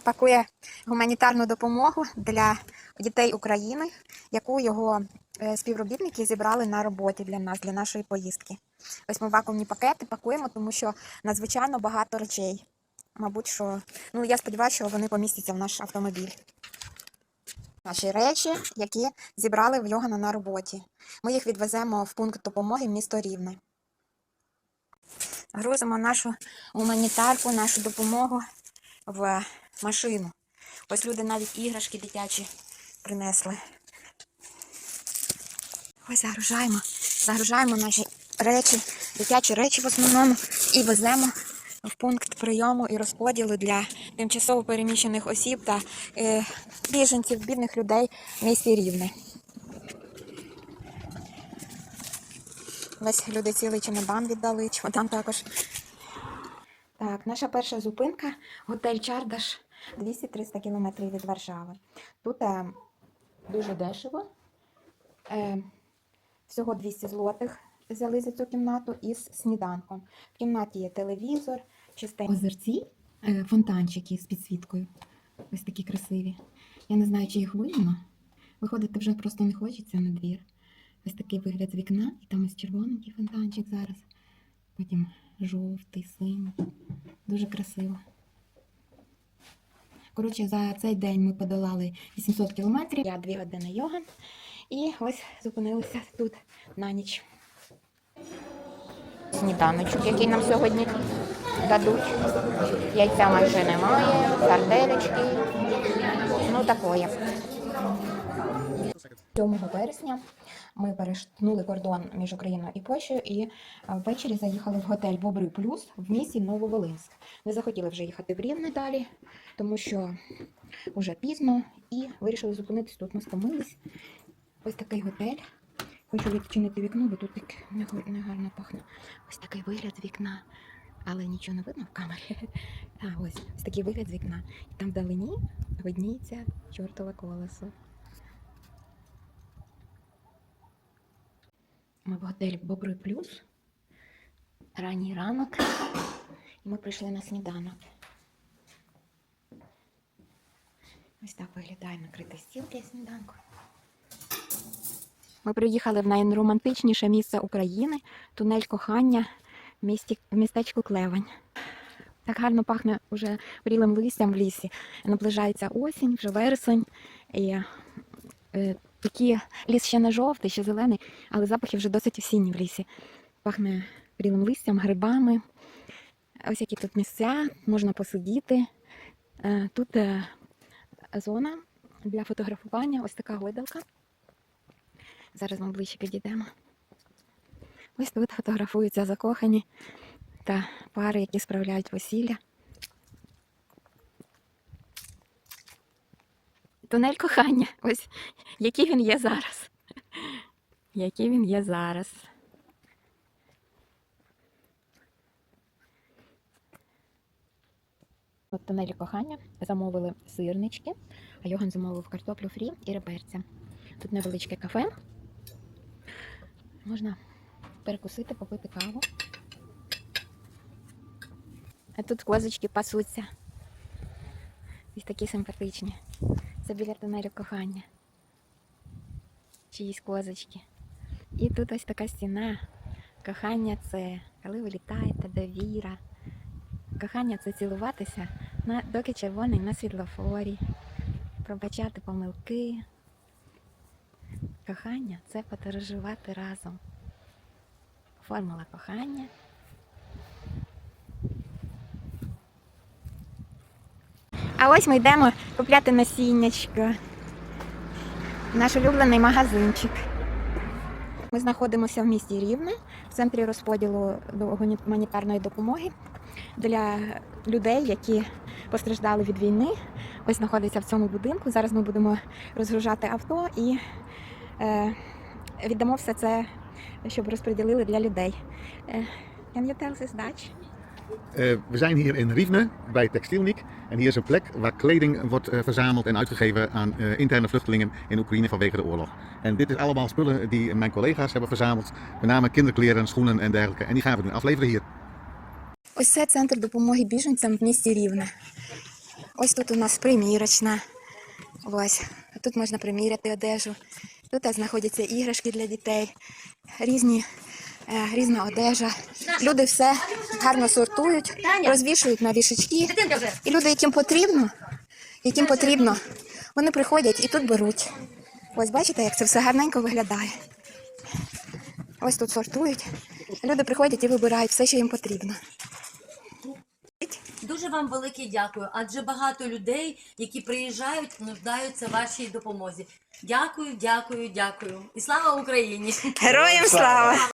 пакує гуманітарну допомогу для дітей України, яку його е, співробітники зібрали на роботі для нас, для нашої поїздки. Ось ми вакуумні пакети пакуємо, тому що надзвичайно багато речей. Мабуть, що ну я сподіваюся, що вони помістяться в наш автомобіль. Наші речі, які зібрали в Йогана на роботі. Ми їх відвеземо в пункт допомоги місто Рівне. Грузимо нашу гуманітарку, нашу допомогу в машину. Ось люди навіть іграшки дитячі принесли. Ось загружаємо, загружаємо наші речі, дитячі речі в основному, і веземо в пункт прийому і розподілу для тимчасово переміщених осіб та е, біженців, бідних людей в місті Рівне. Ось люди цілий чемодан віддали, чемодан також. Так, наша перша зупинка готель Чардаш 200-300 кілометрів від Варшави. Тут е, дуже дешево. Е, всього 200 злотих взяли за цю кімнату із сніданком. В кімнаті є телевізор, чистенькі озерці, е, фонтанчики з підсвіткою. Ось такі красиві. Я не знаю, чи їх видно. Виходити вже просто не хочеться на двір. Ось такий вигляд з вікна, і там ось червоненький фонтанчик зараз. Потім жовтий, синій. Дуже красиво. Коротше, за цей день ми подолали 800 кілометрів. Я дві години йога. І ось зупинилися тут на ніч. Сніданочок, який нам сьогодні дадуть. Яйця майже немає, сарделечки. Ну, такое. 7 вересня ми перетнули кордон між Україною і Польщею і е, ввечері заїхали в готель Бобри Плюс в місті Нововолинськ. Не захотіли вже їхати в Рівне далі, тому що вже пізно і вирішили зупинитись тут. Ми стомились. Ось такий готель. Хочу відчинити вікно, бо тут так негарно пахне. Ось такий вигляд з вікна. Але нічого не видно в камері. А ось ось такий вигляд з вікна. І там вдалині видніється чортове колесо. Ми в готелі Бобри Плюс. Ранній ранок. І ми прийшли на сніданок. Ось так виглядає накритий стіл для сніданку. Ми приїхали в найромантичніше місце України тунель кохання в містечку Клевань. Так гарно пахне уже прілим листям в лісі. Наближається осінь, вже вересень. І е, такі ліс ще не жовтий, ще зелений, але запахи вже досить осінні в лісі. Пахне прілим листям, грибами. Ось які тут місця, можна посидіти. Е, Тут е, зона для фотографування, ось така гойдалка. Зараз ми ближче підійдемо. Ось тут фотографуються закохані та пари, які справляють весілля. Тунель кохання. Ось який він є зараз. Який він є зараз. От тунелі кохання замовили сирнички, а Йоган замовив картоплю фрі і реберця. Тут невеличке кафе. Можна перекусити, попити каву. А тут козочки пасуться. Ось такі симпатичні. Це біля тунелю кохання. Чиїсь козочки. І тут ось така стіна. Кохання це коли ви літаєте, довіра. Кохання це цілуватися, доки червоний на світлофорі, пробачати помилки. Кохання це подорожувати разом. Формула кохання. А ось ми йдемо купляти насіннячко. Наш улюблений магазинчик. Ми знаходимося в місті Рівне, в центрі розподілу гуманітарної допомоги для людей, які постраждали від війни. Ось знаходиться в цьому будинку. Зараз ми будемо розгружати авто і е, віддамо все це, щоб розподілили для людей. Can you tell this Dutch? Eh, we zijn hier in Riefne bij Textielniek. En hier is een plek waar kleding wordt eh, verzameld en uitgegeven aan eh, interne vluchtelingen in Oekraïne vanwege de oorlog. En dit is allemaal spullen die mijn collega's hebben verzameld. Met name kinderkleren, schoenen en dergelijke. En die gaan we nu afleveren hier. Ось це центр допомоги біженцям в місті Рівне. Ось тут у нас примірочна. Ось. Тут можна приміряти одежу. Тут знаходяться іграшки для дітей, різні, е, різна одежа. Люди все гарно сортують, розвішують на вішечки. І люди, яким потрібно, яким потрібно, вони приходять і тут беруть. Ось бачите, як це все гарненько виглядає. Ось тут сортують. Люди приходять і вибирають все, що їм потрібно. Дуже вам велике дякую, адже багато людей, які приїжджають, нуждаються в вашій допомозі. Дякую, дякую, дякую. І слава Україні! Героям слава!